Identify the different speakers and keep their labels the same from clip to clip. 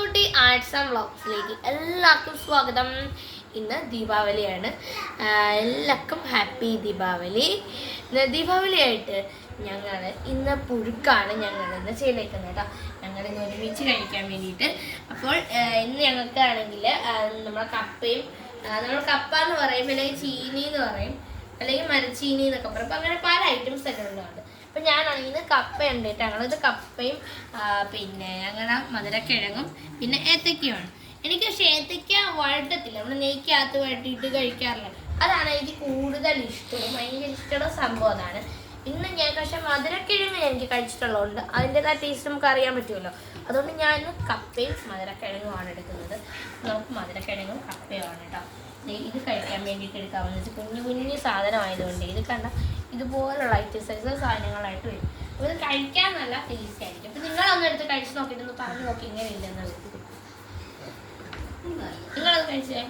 Speaker 1: Nandootty arts and വ്ളോഗ്സിലേക്ക് എല്ലാവർക്കും സ്വാഗതം. ഇന്ന് ദീപാവലിയാണ്. എല്ലാവർക്കും ഹാപ്പി ദീപാവലി. ദീപാവലിയായിട്ട് ഞങ്ങൾ ഇന്ന് പുഴുക്കാണ് ഞങ്ങൾ ഇന്ന് ചെയ്തേക്കുന്നത് കേട്ടോ. ഞങ്ങൾ ഇന്ന് ഒരുമിച്ച് കഴിക്കാൻ വേണ്ടിയിട്ട്. അപ്പോൾ ഇന്ന് ഞങ്ങൾക്കാണെങ്കിൽ നമ്മളെ കപ്പയും നമ്മൾ കപ്പ എന്ന് പറയും അല്ലെങ്കിൽ ചീനി എന്ന് പറയും അല്ലെങ്കിൽ മരച്ചീനി എന്നൊക്കെ പറയും. അപ്പം അങ്ങനെ പല ഐറ്റംസ് ഒക്കെ ഉള്ളതുണ്ട് അപ്പം ഞാനാണെങ്കിൽ ഇത് കപ്പ ഉണ്ട് കേട്ടോ. ഞങ്ങളിത് കപ്പയും പിന്നെ ഞങ്ങളുടെ മധുരക്കിഴങ്ങും പിന്നെ ഏത്തക്കയുമാണ്. എനിക്ക് പക്ഷേ ഏത്തക്ക വഴട്ടത്തില്ല നമ്മൾ നെയ്ക്കകത്ത് വഴട്ടിയിട്ട് കഴിക്കാറില്ല. അതാണ് എനിക്ക് കൂടുതൽ ഇഷ്ടവും. ഭയങ്കര ഇഷ്ടമുള്ള സംഭവം അതാണ്. ഇന്ന് ഞാൻ പക്ഷെ മധുരക്കിഴങ്ങ് എനിക്ക് കഴിച്ചിട്ടുള്ളതുകൊണ്ട് അതിന്റെതായ ടേസ്റ്റ് നമുക്ക് അറിയാൻ പറ്റുമല്ലോ. അതുകൊണ്ട് ഞാൻ ഇന്ന് കപ്പയും മധുരക്കിഴങ്ങുമാണ് എടുക്കുന്നത്. നമുക്ക് മധുരക്കിഴങ്ങും കപ്പയുമാണ് കേട്ടോ. ഇത് കഴിക്കാൻ വേണ്ടിയിട്ട് എടുക്കാമെന്ന് വെച്ചാൽ കുഞ്ഞു കുഞ്ഞു സാധനമായതുകൊണ്ട് ഇത് കണ്ട ഇതുപോലുള്ള ഐറ്റം സൈസ് സാധനങ്ങളായിട്ട് വരും. അപ്പോൾ ഇത് കഴിക്കാൻ നല്ല ടേസ്റ്റ് ആയിരിക്കും. അപ്പോൾ നിങ്ങളൊന്ന് എടുത്ത് കഴിച്ച് നോക്കിയിട്ട് പറഞ്ഞു നോക്കി ഇങ്ങനെ ഇല്ലെന്നുള്ളത് നിങ്ങളത് കഴിച്ചേ?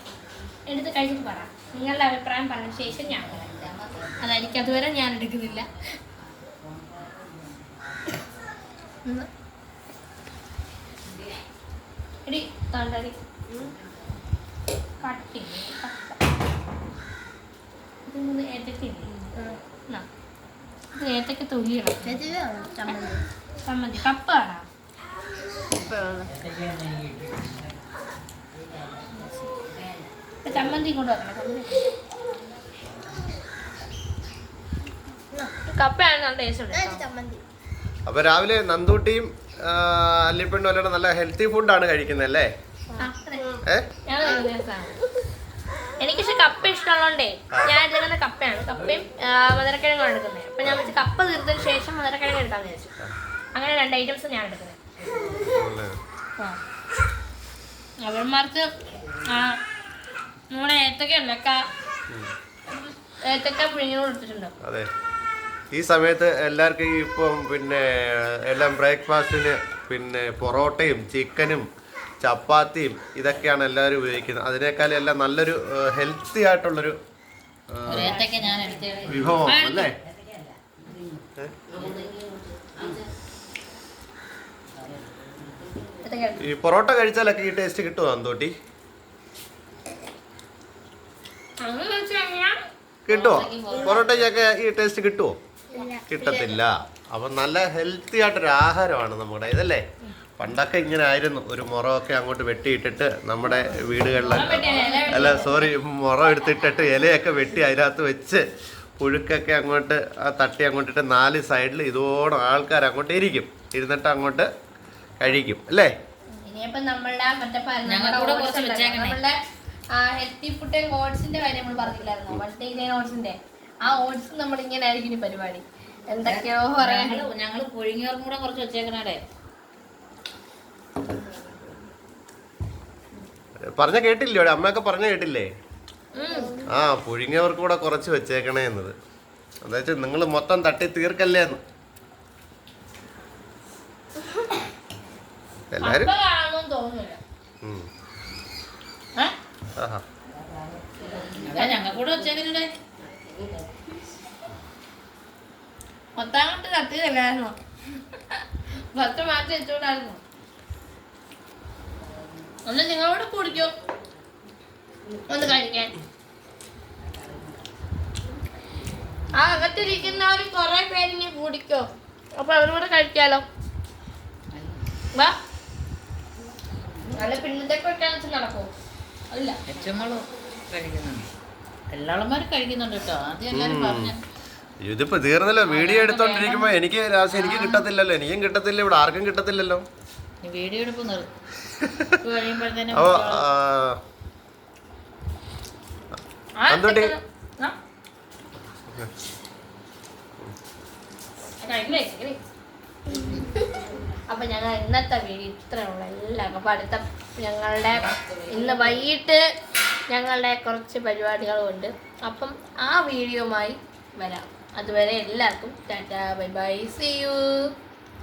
Speaker 1: എടുത്ത് കഴിച്ചിട്ട് പറ. നിങ്ങളുടെ അഭിപ്രായം പറഞ്ഞ ശേഷം ഞാൻ പറയാം. അതായിരിക്കും. അതുവരെ ഞാൻ എടുക്കുന്നില്ല. എടി താണ്ടടി കട്ടിങ് കപ്പ ഇത് ഏത്തക്കില്ലേ എന്നാ. ഇത് ഏത്തക്ക തൊലിയണം ചമ്മന്തി. കപ്പ കാണാം ചമ്മന്തി കൊണ്ട് വെക്കണം. കപ്പയാണ് നല്ല ടേസ്റ്റ്.
Speaker 2: അപ്പൊ രാവിലെ നന്ദൂട്ടിയും അല്ലിപ്പിണ്ടും അല്ലിപ്പെണ്ണും എല്ലാം നല്ല ഹെൽത്തി ഫുഡാണ് കഴിക്കുന്നത് അല്ലേ?
Speaker 1: ആ, അതെ.
Speaker 2: ഏ
Speaker 1: ഞാൻ ഒരു ദിവസമാണ്. എനിക്ക് പക്ഷെ കപ്പ ഇഷ്ടമുള്ളതുകൊണ്ടേ ഞാൻ എടുക്കുന്ന കപ്പയാണ്. കപ്പയും മധുരക്കിഴങ്ങാണ് മധുരക്കിഴങ്ങും എടുക്കുന്നത്. അപ്പൊ ഞാൻ വെച്ച് കപ്പ തീർത്തതിന് ശേഷം മധുരക്കിഴങ്ങ് എടുക്കാന്ന് വിചാരിച്ചു. അങ്ങനെ രണ്ട് ഐറ്റംസ് ഞാൻ എടുക്കുന്നത്. അവന്മാർക്ക് നമ്മുടെ ഏത്തക്ക ഉണ്ടക്ക ഏത്തക്ക പുഴുങ്ങിയോട് എടുത്തിട്ടുണ്ട്
Speaker 2: അതെ. ഈ സമയത്ത് എല്ലാവർക്കും ഇപ്പം പിന്നെ എല്ലാം ബ്രേക്ക്ഫാസ്റ്റിന് പിന്നെ പൊറോട്ടയും ചിക്കനും ചപ്പാത്തിയും ഇതൊക്കെയാണ് എല്ലാവരും ഉപയോഗിക്കുന്നത്. അതിനേക്കാളും എല്ലാം നല്ലൊരു ഹെൽത്തി ആയിട്ടുള്ളൊരു വിഭവം അല്ലേ? ഈ പൊറോട്ട കഴിച്ചാലൊക്കെ ഈ ടേസ്റ്റ് കിട്ടുമോ
Speaker 1: അന്തോട്ടി?
Speaker 2: കിട്ടുമോ പൊറോട്ടയ്ക്കൊക്കെ ഈ ടേസ്റ്റ് കിട്ടുമോ കിട്ടത്തില്ല. അപ്പം നല്ല ഹെൽത്തി ആയിട്ടൊരു ആഹാരമാണ് നമ്മുടെ ഇതല്ലേ? പണ്ടൊക്കെ ഇങ്ങനെ ആയിരുന്നു ഒരു മുറമൊക്കെ അങ്ങോട്ട് വെട്ടിയിട്ടിട്ട് നമ്മുടെ വീടുകളിലൊക്കെ. അല്ല സോറി മുറം എടുത്തിട്ടിട്ട് ഇലയൊക്കെ വെട്ടി അതിനകത്ത് വെച്ച് പുഴുക്കൊക്കെ അങ്ങോട്ട് ആ തട്ടി അങ്ങോട്ടിട്ട് നാല് സൈഡിൽ ഇതോടെ ആൾക്കാർ അങ്ങോട്ട് ഇരിക്കും. ഇരുന്നിട്ട് അങ്ങോട്ട് കഴിക്കും. അല്ലേ?
Speaker 1: ഇനിയിപ്പോ നമ്മളുടെ മറ്റേ. നമ്മളുടെ ഹെൽത്തി ഫുഡ് ഓട്സിന്റെ കാര്യം നമ്മൾ പറഞ്ഞില്ലായിരുന്നോ? ഓട്സിന്റെ. ആ ഓട്സ് നമ്മൾ ഇങ്ങനെ ആയിരിക്കും പരിപാടി. എന്തൊക്കെയോ
Speaker 3: ഞങ്ങൾ പുഴുങ്ങിയവർക്കും കൂടെ കുറച്ച് വെച്ചേക്കണേ
Speaker 2: പറഞ്ഞ കേട്ടില്ലേ? അമ്മയൊക്കെ പറഞ്ഞ കേട്ടില്ലേ? ആ പുഴുങ്ങിയവർക്ക് കൂടെ കുറച്ച് വെച്ചേക്കണേ എന്നത്. എന്താ വെച്ചാൽ നിങ്ങൾ മൊത്തം തട്ടി തീർക്കല്ലേ എന്ന്. എല്ലാരും?
Speaker 1: മൊത്തം കൊണ്ട് തട്ടിയതല്ലായിരുന്നു ഫസ്റ്റ് മാറ്റി വെച്ചോണ്ടായിരുന്നു. ഒന്ന് നിങ്ങളോട് കുടിക്കോ. ഒന്ന് കഴിക്കാൻ. ആ അകത്തിരിക്കുന്നവർ കുറെ പേര് ഇനി കുടിക്കോ. അപ്പൊ അവരോട് കഴിക്കാലോ. വാ. നല്ല പിന്നത്തേക്ക് വെക്കാൻ വെച്ച് നടക്കോ? അല്ല.
Speaker 3: എച്ചമ്മൾ കഴിക്കുന്നുണ്ട്. എല്ലാളന്മാരും കഴിക്കുന്നുണ്ട് കേട്ടോ. ആദ്യം എല്ലാരും പറഞ്ഞു.
Speaker 2: ഇതിപ്പോ തീർന്നല്ലോ. വീഡിയോ എടുത്തോണ്ടിരിക്കുമ്പോ എനിക്ക് രാശി എനിക്ക് കിട്ടത്തില്ലല്ലോ. എനിക്കും കിട്ടത്തില്ല. ഇവിടെ ആർക്കും കിട്ടത്തില്ലല്ലോ.
Speaker 3: വീഡിയോ എടുപ്പ്
Speaker 2: അപ്പൊ
Speaker 1: ഞങ്ങൾ ഇന്നത്തെ വീഡിയോ ഇത്രയുള്ള എല്ലാം അപ്പൊ അടുത്ത ഞങ്ങളുടെ ഇന്ന് വൈകിട്ട് ഞങ്ങളുടെ കുറച്ച് പരിപാടികളും ഉണ്ട് അപ്പം ആ വീഡിയോമായി വരാം. അതുവരെ എല്ലാവർക്കും tata bye bye see you.